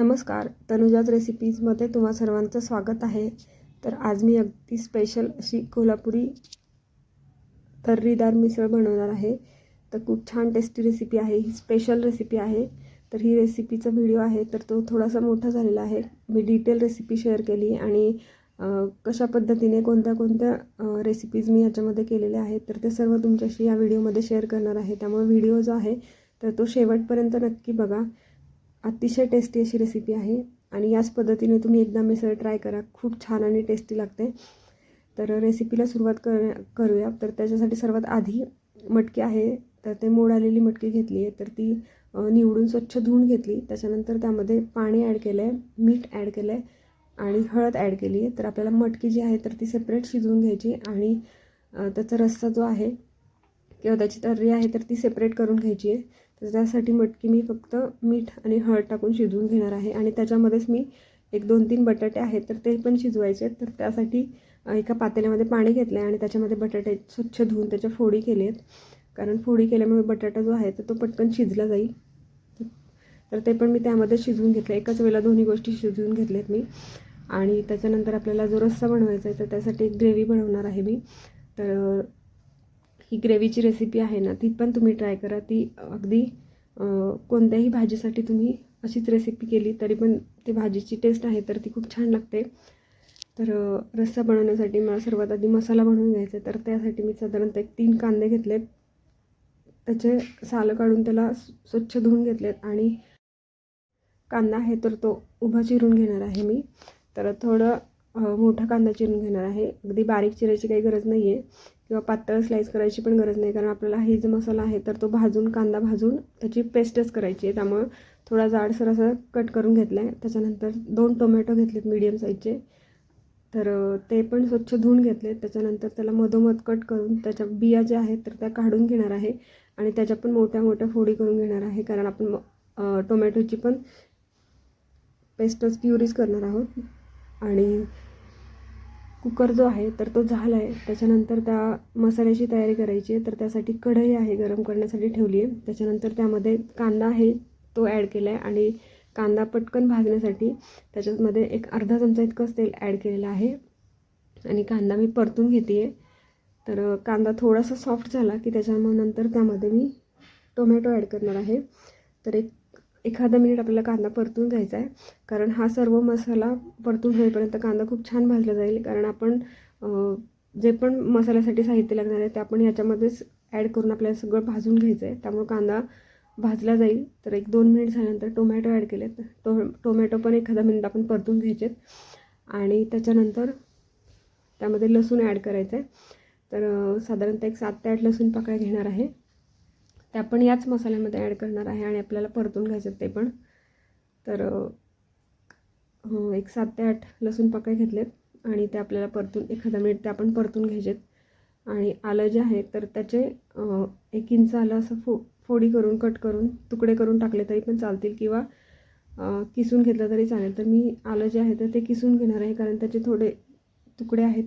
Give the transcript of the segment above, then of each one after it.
नमस्कार तनुजाज रेसिपीजमध्ये तुम्हा सर्वांचं स्वागत आहे. तर आज मी अगदी स्पेशल अशी कोल्हापुरी तर्रीदार मिसळ बनवणार आहे. तर खूप छान टेस्टी रेसिपी आहे ही स्पेशल रेसिपी आहे. तर ही रेसिपीचा व्हिडिओ आहे तर तो थोडासा मोठा झालेला आहे. मी डिटेल रेसिपी शेअर केली आणि कशा पद्धतीने कोणत्या कोणत्या रेसिपीज मी याच्यामध्ये केलेल्या आहेत तर ते सर्व तुमच्याशी या व्हिडिओमध्ये शेअर करणार आहे. त्यामुळे व्हिडिओ जो आहे तर तो शेवटपर्यंत नक्की बघा. अतिशय टेस्टी अशी रेसिपी आहे. आणि याच पद्धतीने तुम्ही एकदा मिसळ ट्राय करा. खूप छान आणि टेस्टी लागते. तर रेसिपीला सुरुवात कर करूया. तर त्याच्यासाठी सर्वात आधी मटकी आहे. तर ते मोड आलेली मटकी घेतली आहे तर ती निवडून स्वच्छ धुवून घेतली. त्याच्यानंतर त्यामध्ये पाणी ॲड केलं आहे मीठ ॲड केलं आहे आणि हळद ॲड केली आहे तर आपल्याला मटकी जी आहे तर ती सेपरेट शिजवून घ्यायची. आणि त्याचा रस्सा जो आहे किंवा त्याची तर्री आहे तर ती सेपरेट करून घ्यायची आहे तर त्यासाठी मटकी मी फक्त मीठ आणि हळद टाकून शिजवून घेणार आहे. आणि त्याच्यामध्येच मी एक दोन तीन बटाटे आहेत तर ते पण शिजवायचे आहेत. तर त्यासाठी एका पातेल्यामध्ये पाणी घेतलं आहे आणि त्याच्यामध्ये बटाटे स्वच्छ धुवून त्याच्या फोडी केली आहेत कारण फोडी केल्यामुळे बटाटा जो आहे तर तो पटकन शिजला जाईल. तर ते पण मी त्यामध्ये शिजवून घेतलं एकाच वेळेला दोन्ही गोष्टी शिजवून घेतल्यात मी. आणि त्याच्यानंतर आपल्याला जो रस्सा बनवायचा आहे तर त्यासाठी एक ग्रेव्ही बनवणार आहे मी. तर ही ग्रेव्हीची रेसिपी आहे ना ती पण तुम्ही ट्राय करा. ती अगदी कोणत्याही भाजीसाठी तुम्ही अशीच रेसिपी केली तरी पण ती भाजीची टेस्ट आहे तर ती खूप छान लागते. तर रस्सा बनवण्यासाठी मला सर्वात आधी मसाला बनवून घ्यायचा आहे तर त्यासाठी मी साधारणतः एक तीन कांदे घेतले त्याचे सालं काढून त्याला स्व- स्वच्छ धुवून घेतलेत आणि कांदा आहे तर तो उभा चिरून घेणार आहे मी. तर थोडं मोठा कांदा चिरून घेणार आहे. अगदी बारीक चिरायची काही गरज नाही आहे किंवा पातळ स्लाईस करायची पण गरज नाही. कारण आपल्याला हे जो मसाला आहे तर तो भाजून कांदा भाजून त्याची पेस्टच करायची आहे. त्यामुळं थोडा जाडसर असा कट करून घेतला आहे त्याच्यानंतर दोन टोमॅटो घेतलेत मीडियम साईजचे तर ते पण स्वच्छ धुवून घेतले त्याच्यानंतर त्याला मधोमध कट करून त्याच्या बिया ज्या आहेत तर त्या काढून घेणार आहे. आणि त्याच्या पण मोठ्या मोठ्या फोडी करून घेणार आहे. कारण आपण म- टोमॅटोची पण पेस्टच प्युरीज करणार आहोत. आणि कुकर जो आहे तर तो झाला आहे त्याच्यानंतर त्या मसाल्याची तयारी करायची आहे तर त्यासाठी कढई आहे गरम करण्यासाठी ठेवली आहे त्याच्यानंतर त्यामध्ये कांदा आहे तो ॲड केला आहे आणि कांदा पटकन भाजण्यासाठी त्याच्यामध्ये एक अर्धा चमचा इतकंच तेल ॲड केलेलं आहे. आणि कांदा मी परतून घेते आहे तर कांदा थोडासा सॉफ्ट झाला की त्याच्यामुळे नंतर त्यामध्ये मी टोमॅटो ॲड करणार आहे. तर एक एखादा मिनिट आपल्याला कांदा परतून घ्यायचा आहे. कारण हा सर्व मसाला परतून होईपर्यंत कांदा खूप छान भाजला जाईल. कारण आपण जे पण मसाल्यासाठी साहित्य लागणार आहे ते आपण ह्याच्यामध्येच ॲड करून आपल्याला सगळं भाजून घ्यायचं आहे. त्यामुळे कांदा भाजला जाईल. तर एक दोन मिनिट झाल्यानंतर टोमॅटो ॲड केलेत. टो टोमॅटो पण एखादा मिनिट आपण परतून घ्यायचेत. आणि त्याच्यानंतर त्यामध्ये लसूण ॲड करायचं आहे तर साधारणतः एक सात ते आठ लसूण पाकळ्या घेणार आहे. त्या पण याच मसाल्यामध्ये ॲड करणार आहे आणि आपल्याला परतून घ्यायचं ते पण. तर हो, एक सात ते आठ लसूण पाकळ्या घेतलेत आणि ते आपल्याला परतून एखादा मिनिट ते आपण परतून घ्यायचेत. आणि आलं जे आहे तर त्याचे एक इंच आलं असं फो फोडी करून कट करून तुकडे करून टाकले तरी पण चालतील किंवा किसून घेतलं तरी चालेल. तर मी आलं जे आहे तर ते किसून घेणार आहे कारण त्याचे थोडे तुकडे आहेत.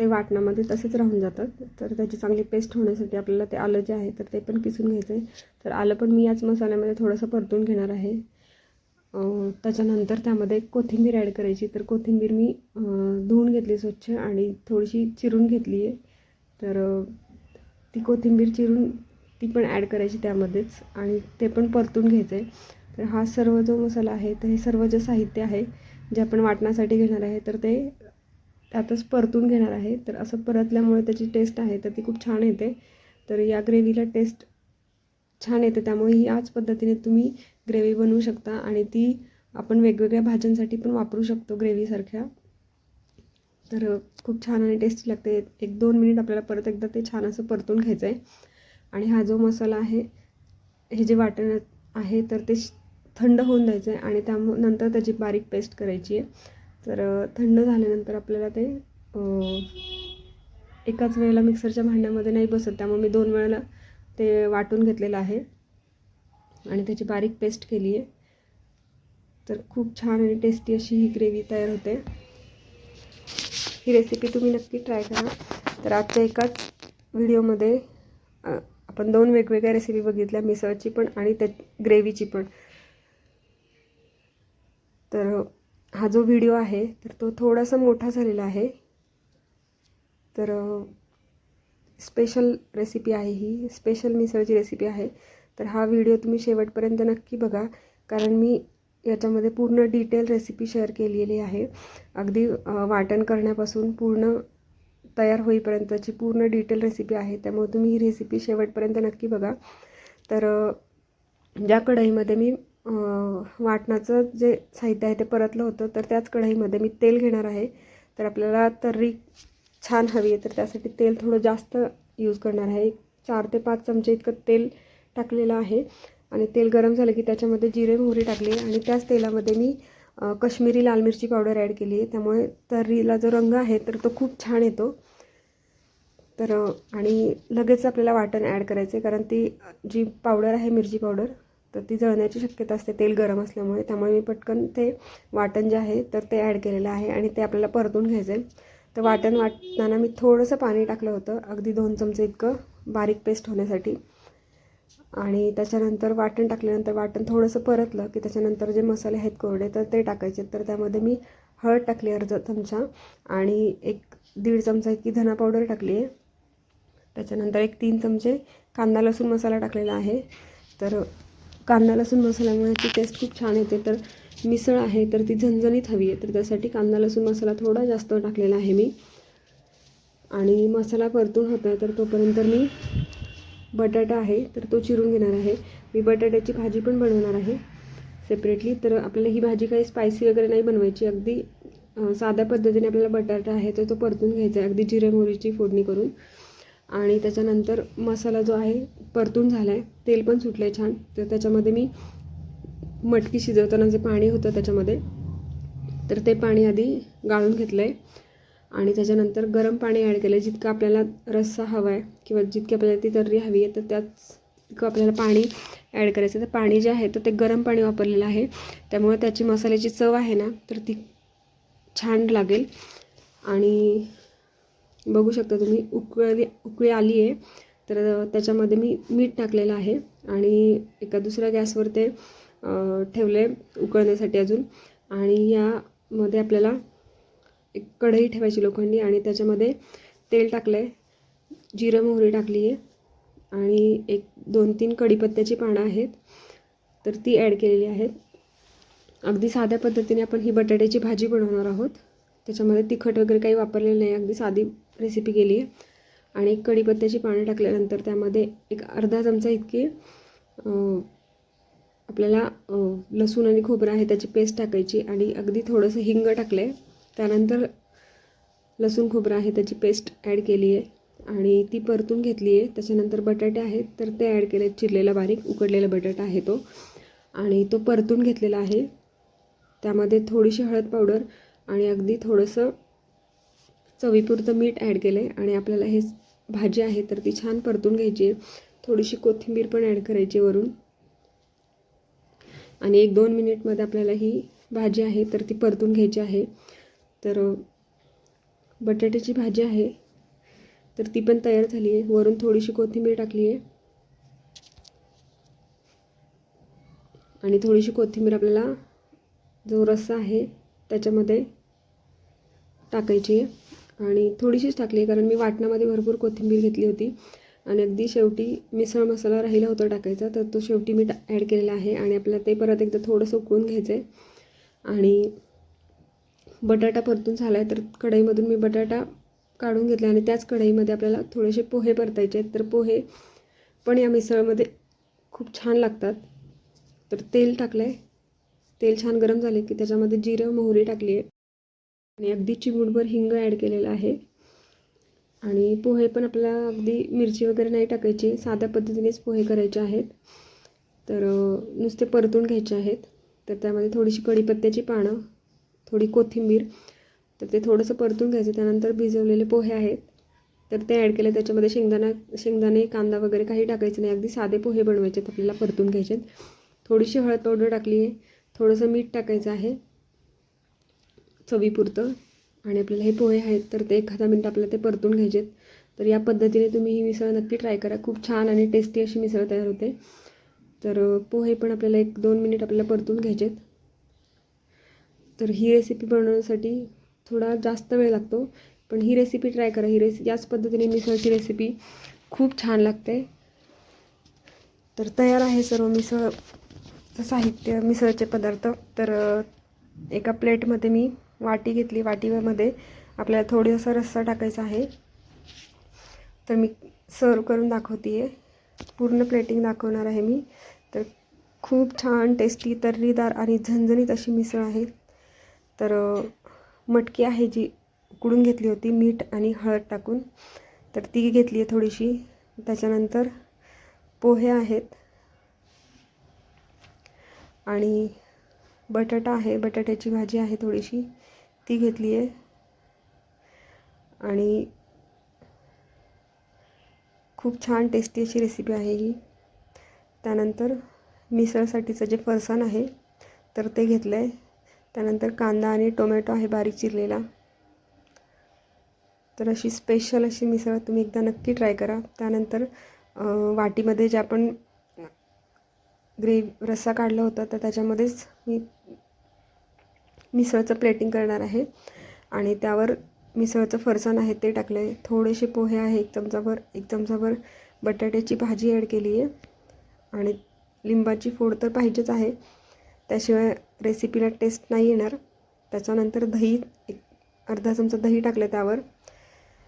ते वाटणामध्ये तसेच राहून जातात. तर त्याची चांगली पेस्ट होण्यासाठी आपल्याला ते आलं जे आहे तर ते पण किसून घ्यायचं आहे तर आलं पण मी याच मसाल्यामध्ये थोडंसं परतून घेणार आहे. त्याच्यानंतर त्यामध्ये कोथिंबीर ॲड करायची. तर कोथिंबीर मी धुवून घेतली स्वच्छ आणि थोडीशी चिरून घेतली आहे. तर ती कोथिंबीर चिरून ती पण ॲड करायची त्यामध्येच आणि ते पण परतून घ्यायचं आहे तर हा सर्व जो मसाला आहे तर हे सर्व जे साहित्य आहे जे आपण वाटण्यासाठी घेणार आहे तर ते त्यातच परतून घेणार आहे. तर असं परतल्यामुळे त्याची टेस्ट आहे तर ती खूप छान येते. तर या ग्रेव्हीला टेस्ट छान येते. त्यामुळे याच पद्धतीने तुम्ही ग्रेव्ही बनवू शकता आणि ती आपण वेगवेगळ्या भाज्यांसाठी पण वापरू शकतो ग्रेव्हीसारख्या. तर खूप छान आणि टेस्टी लागते. एक दोन मिनिट आपल्याला परत एकदा ते छान असं परतून घ्यायचं आहे आणि हा जो मसाला आहे हे जे वाटण आहे तर ते श- थंड होऊन द्यायचं आहे आणि त्यामु नंतर त्याची बारीक पेस्ट करायची आहे. तर थंड झाल्यानंतर आपल्याला ते एकाच वेळेला मिक्सरच्या भांड्यामध्ये नाही बसत. त्यामुळे मी दोन वेळेला ते वाटून घेतलेलं आहे. आणि त्याची बारीक पेस्ट केली आहे. तर खूप छान आणि टेस्टी अशी ही ग्रेव्ही तयार होते. ही रेसिपी तुम्ही नक्की ट्राय करा. तर आजच्या एकाच व्हिडिओमध्ये आपण दोन वेगवेगळ्या रेसिपी बघितल्या. मिसळची पण आणि त्या ग्रेव्हीची पण. तर हा जो व्हिडिओ आहे तर तो थोडासा मोठा झालेला आहे. तर स्पेशल रेसिपी आहे ही. स्पेशल मिसळची रेसिपी आहे. तर हा व्हिडिओ तुम्ही शेवटपर्यंत नक्की बघा. कारण मी याच्यामध्ये पूर्ण डिटेल रेसिपी शेअर केलेली आहे. अगदी वाटण करण्यापासून पूर्ण तयार होईपर्यंतची पूर्ण डिटेल रेसिपी आहे. त्यामुळे तुम्ही ही रेसिपी शेवटपर्यंत नक्की बघा. तर ज्या कढईमध्ये मी वाटणाचं जे साहित्य आहे ते परतलं होतं. तर त्याच कढईमध्ये मी तेल घेणार आहे. तर आपल्याला तर्री छान हवी आहे तर त्यासाठी तेल थोडं जास्त यूज करणार आहे. एक चार ते पाच चमचे इतकं तेल टाकलेलं आहे. आणि तेल गरम झालं की त्याच्यामध्ये जिरे मोहरी टाकली. आणि त्याच तेलामध्ये मी कश्मीरी लाल मिरची पावडर ॲड केली आहे. त्यामुळे तर्रीला जो रंग आहे तर तो खूप छान येतो. तर आणि लगेच आपल्याला वाटण ॲड करायचं आहे कारण ती जी पावडर आहे मिरची पावडर तर ती जळण्याची शक्यता असते तेल गरम असल्यामुळे. त्यामुळे मी पटकन ते वाटण जे आहे तर ते ॲड केलेलं आहे आणि ते आपल्याला परतून घ्यायचं आहे तर वाटण वाटताना मी थोडंसं पाणी टाकलं होतं अगदी दोन चमचे इतकं बारीक पेस्ट होण्यासाठी. आणि त्याच्यानंतर वाटण टाकल्यानंतर वाटण थोडंसं परतलं की त्याच्यानंतर जे मसाले आहेत कोरडे तर ते टाकायचे. तर त्यामध्ये मी हळद टाकली अर्धा चमचा आणि एक दीड चमचा इतकी धना पावडर टाकली आहे. त्याच्यानंतर एक तीन चमचे कांदा लसूण मसाला टाकलेला आहे. तर कांदा लसूण मसाल्यामुळे ती टेस्ट खूप छान येते. तर मिसळ आहे तर ती झणझणीत हवी आहे. तर त्यासाठी कांदा लसूण मसाला थोडा जास्त टाकलेला आहे मी. आणि मसाला परतून होता तर तोपर्यंत मी बटाटा आहे तर तो चिरून घेणार आहे. मी बटाट्याची भाजी पण बनवणार आहे सेपरेटली तर आपल्याला ही भाजी काही स्पायसी वगैरे नाही बनवायची. अगदी साध्या पद्धतीने आपल्याला बटाटा आहे तर तो परतून घ्यायचा आहे. अगदी जिरे मोहरीची फोडणी करून. आणि त्याच्यानंतर मसाला जो आहे परतून झाला आहे तेल पण सुटलं आहे छान. तर त्याच्यामध्ये मी मटकी शिजवताना जे पाणी होतं त्याच्यामध्ये तर ते पाणी आधी गाळून घेतलं आहे आणि त्याच्यानंतर गरम पाणी ॲड केलं आहे जितकं आपल्याला रस्सा हवा आहे किंवा जितकी आपल्याला ती तर्री हवी आहे तर त्याच तितकं आपल्याला पाणी ॲड करायचं तर पाणी जे आहे तर ते गरम पाणी वापरलेलं आहे. त्यामुळे त्याची मसाल्याची चव आहे ना तर ती छान लागेल. आणि बघू शकता तुम्ही उकळी उकळी आली आहे. तर त्याच्यामध्ये मी मीठ टाकलेलं आहे आणि एका दुसऱ्या गॅसवर ते ठेवले उकळण्यासाठी अजून. आणि यामध्ये आपल्याला एक कढई ठेवायची लोखंडी आणि त्याच्यामध्ये तेल टाकलं आहे जिरं मोहरी टाकली आहे आणि एक दोन तीन कढीपत्त्याची पानं आहेत. तर ती ॲड केलेली आहेत. अगदी साध्या पद्धतीने आपण ही बटाट्याची भाजी बनवणार आहोत. त्याच्यामध्ये तिखट वगैरे काही वापरलेलं नाही. अगदी साधी रेसिपी केली आहे. आणि एक कढीपत्त्याची पानं टाकल्यानंतर त्यामध्ये एक अर्धा चमचा इतकी आपल्याला लसूण आणि खोबरं आहे त्याची पेस्ट टाकायची आणि अगदी थोडंसं हिंग टाकलं आहे त्यानंतर लसूण खोबरं आहे त्याची पेस्ट ॲड केली आहे. आणि ती परतून घेतली आहे. त्याच्यानंतर बटाटे आहेत तर ते ॲड केले चिरलेला बारीक उकडलेला बटाटा आहे तो. आणि तो परतून घेतलेला आहे. त्यामध्ये थोडीशी हळद पावडर आणि अगदी थोडंसं चवीपुरतं मीठ ॲड केलं आहे आणि आपल्याला हे भाजी आहे तर ती छान परतून घ्यायची आहे. थोडीशी कोथिंबीर पण ॲड करायची वरून. आणि एक दोन मिनिटमध्ये आपल्याला ही भाजी आहे तर ती परतून घ्यायची आहे. तर बटाट्याची भाजी आहे. तर ती पण तयार झाली आहे. वरून थोडीशी कोथिंबीर टाकली आहे. आणि थोडीशी कोथिंबीर आपल्याला जो रस्सा आहे त्याच्यामध्ये टाकायची आहे. आणि थोडीशीच टाकली आहे कारण मी वाटणामध्ये भरपूर कोथिंबीर घेतली होती. आणि अगदी शेवटी मिसळ मसाला राहिला होता टाकायचा तर तो शेवटी मी ॲड केलेला आहे आणि आपल्याला ते परत एकदा थोडंसं उकळून घ्यायचं आहे आणि बटाटा परतून झाला आहे तर कढईमधून मी बटाटा काढून घेतला आणि त्याच कढईमध्ये आपल्याला थोडेसे पोहे परतायचे आहेत. तर पोहे पण या मिसळमध्ये खूप छान लागतात. तर तेल टाकलं आहे तेल छान गरम झाले की त्याच्यामध्ये जिरं मोहरी टाकली आहे आणि अगदी चिमूटभर हिंग ॲड केलेलं आहे. आणि पोहे पण आपल्याला अगदी मिरची वगैरे नाही टाकायची साध्या पद्धतीनेच पोहे करायचे आहेत. तर नुसते परतून घ्यायचे आहेत. तर त्यामध्ये थोडीशी कढीपत्त्याची पानं थोडी कोथिंबीर तर ते थोडंसं परतून घ्यायचं. त्यानंतर भिजवलेले पोहे आहेत. तर ते ॲड केले. त्याच्यामध्ये शेंगदाणा शेंगदाणे कांदा वगैरे काही टाकायचं नाही. अगदी साधे पोहे बनवायचे आहेत. आपल्याला परतून घ्यायचे आहेत. थोडीशी हळद पावडर टाकली आहे. थोडंसं मीठ टाकायचं आहे. चवीपुरतं. आणि आपल्याला हे पोहे आहेत तर ते एखादा मिनटं आपल्याला ते परतून घ्यायचे आहेत तर या पद्धतीने तुम्ही ही मिसळ नक्की ट्राय करा. खूप छान आणि टेस्टी अशी मिसळ तयार होते. तर पोहे पण आपल्याला एक दोन मिनिट आपल्याला परतून घ्यायचे आहेत तर ही रेसिपी बनवण्यासाठी थोडा जास्त वेळ लागतो. पण ही रेसिपी ट्राय करा. ही रेसि याच पद्धतीने मिसळची रेसिपी खूप छान लागते. तर तयार आहे सर्व मिसळ साहित्य मिसळचे पदार्थ. तर एका प्लेटमध्ये मी वाटी घेतली. वाटीमध्ये आपल्याला थोडासा रस्सा टाकायचा आहे. तर मी सर्व करून दाखवते आहे पूर्ण प्लेटिंग दाखवणार आहे मी. तर खूप छान टेस्टी तर्रीदार आणि झणझणीत अशी मिसळ आहे. तर मटकी आहे जी उकडून घेतली होती मीठ आणि हळद टाकून. तर ती घेतली आहे थोडीशी. त्याच्यानंतर पोहे आहेत. आणि बटाटा आहे. बटाट्याची भाजी आहे थोडीशी. ती घेतली आहे. आणि खूप छान टेस्टी अशी रेसिपी आहे ही. त्यानंतर मिसळसाठीचं जे फरसाण आहे तर ते घेतलं आहे त्यानंतर कांदा आणि टोमॅटो आहे बारीक चिरलेला. तर अशी स्पेशल अशी मिसळ तुम्ही एकदा नक्की ट्राय करा. त्यानंतर वाटीमध्ये जे आपण ग्रेव रस्सा काढला होता तर त्याच्यामध्येच मी मिसळचं प्लेटिंग करणार आहे. आणि त्यावर मिसळचं फरसाण आहे ते टाकलं आहे थोडेसे पोहे आहे एक चमचाभर एक चमचाभर बटाट्याची भाजी ॲड केली आहे. आणि लिंबाची फोड तर पाहिजेच आहे. त्याशिवाय रेसिपीला टेस्ट नाही येणार. त्याच्यानंतर दही एक अर्धा चमचा दही टाकलं त्यावर.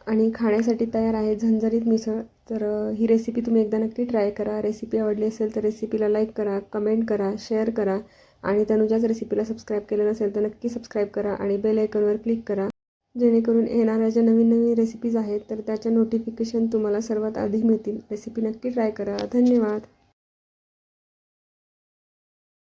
आणि खाण्यासाठी तयार आहे झणझणीत मिसळ. तर ही रेसिपी तुम्ही एकदा नक्की ट्राय करा. रेसिपी आवडली असेल तर रेसिपीला लाईक करा कमेंट करा शेअर करा. आणि तनुजाच रेसिपीला सबस्क्राईब केलं नसेल तर नक्की सबस्क्राईब करा आणि बेल आयकॉनवर क्लिक करा. जेणेकरून येणाऱ्या ज्या नवीन नवीन रेसिपीज आहेत तर त्याच्या नोटिफिकेशन तुम्हाला सर्वात आधी मिळतील. रेसिपी नक्की ट्राय करा. धन्यवाद.